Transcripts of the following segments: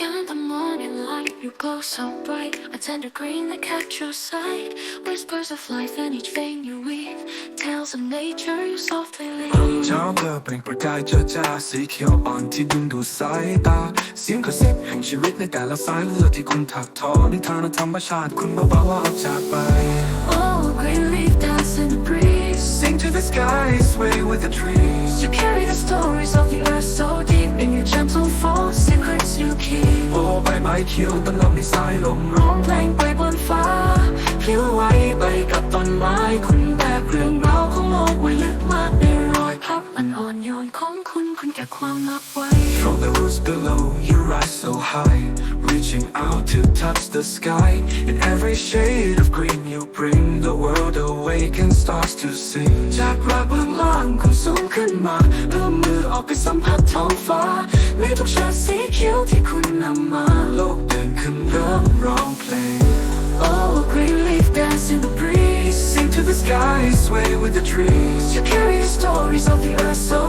In the morning light, you glow so bright. A tender green that captures sight. Whispers of life in each vein you weave. Tales of nature you softly leave. เจ้าเธอเปล่งประกายเจอจ้าสีเขียวอ่อนที่ดึงดูดสายตา เสียงกระซิบแห่งชีวิตในแต่ละสายเลือดที่คุณถักทอนิทานธรรมชาติคุณเบาๆว่าออกจากไป Oh, green leaf dance in the breeze. Sing to the sky, sway with the trees You carry the stories เขียวตะลมในสายลมร้องเพลงไปบนฟ้าพลิ้วไหวไปกับต้นไม้คุณแบกเรื่องราวของโลกไว้ลึกมากในรอยพับอันอ่อนโยนของคุณคุณเก็บความลับไว้ From the roots below, you rise so high, out to touch the sky. In every shade of green, you bring the world awake and starts to sing. จากรักเบื้องล่างคุณสูงขึ้นมาเอื้อมมือออกไปสัมผัสท้องฟ้าในทุกชาติสีเขียวที่คุณนำมา โลกเดินขึ้นเริ่มร้องเพลง Oh green leaf dance in the breeze Sing to the sky, sway with the trees. You carry the stories of the earth so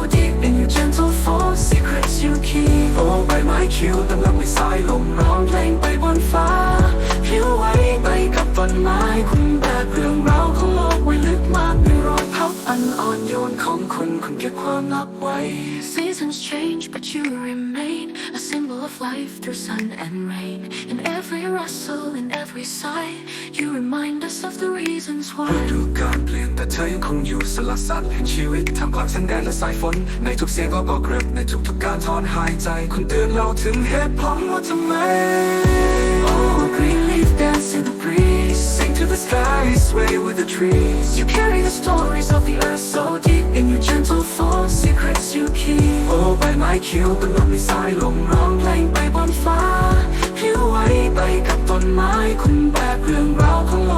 ไม้เขียวตะลำในสายลม ร้องเพลงไปบนฟ้าพลิ้วไหวไปกับต้นไม้ คุณแบกเรื่องราวของโลกไว้ลึกมากในรอยพับอันอ่อนโยนของคุณคุณเก็บความลับไว้ Seasons change but you remain a symbol of life through sun and rain in every rustle in every sigh you remind us of the reasons ฤ why ดูกาลเปลี่ยนแต่เธอยังคงอยู่สลัดสัตว์แห่งชีวิตทำกลางแสงแดดและสายฝน ในทุกเสียงก็บอกเกริบในทุกๆการถอนหายใจคุณเตือนเราถึงเหตุผลว่าทำไม Oh green leaf dance in the breeze Sing to the sky, sway with the trees. You carry the stories of the earth so deep in your gentle fall, secrets you keep. โอ้ใบไม้เขียวตะลำในสายลมร้องเพลงไปบนฟ้าพลิ้วไหวไปกับต้นไม้คุณแบกเรื่องราวของ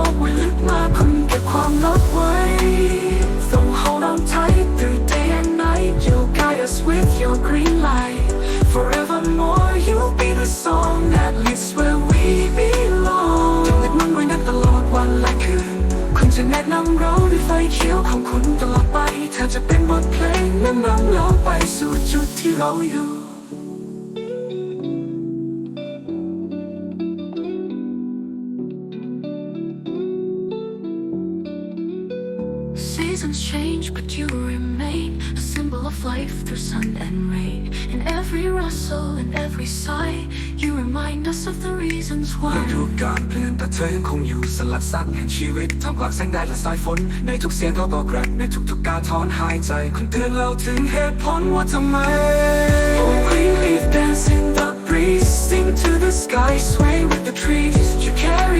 your green light. Forevermore, you'll be the song that leads where we belong. จงนึกมันไว้นั้นตลอดวันและคืน คุณจะแนะนำเราด้วยไฟเขียวของคุณตลอดไป เธอจะเป็นบทเพลงแนะนำเราไปสู่จุดที่เราอยู่ Seasons change, but you remain a symbol of life through sun and rain. In every rustle, in every sigh, you remind us of the reasons ฤ why. ดูกาลเปลี่ยนแต่เธอยังคงอยู่สลัดสัตว์แห่งชีวิตทำกลางแสงแดดและสายฝน ในทุกเสียงก็บอกรักในทุกๆการถอนหายใจ คุณเตือนเราถึงเหตุผลว่าทำไม Oh, green leaf dance in the breeze, sing to the sky, sway with the trees. You carry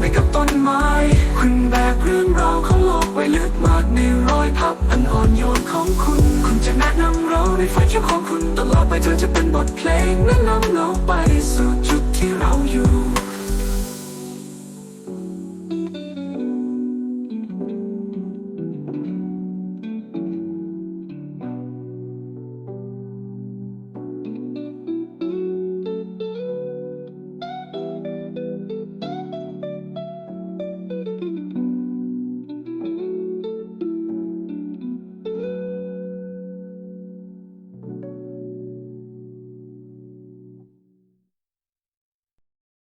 ไปกับต้นไม้ คุณแบกเรื่องราวของโลกไว้ลึกมากในรอยพับอันอ่อนโยนของคุณ คุณจะแนะนำเราในไฟเขียของคุณตลอดไปเธอจะเป็นบทเพลงแนะนำเราไปสู่จุดที่เราอยู่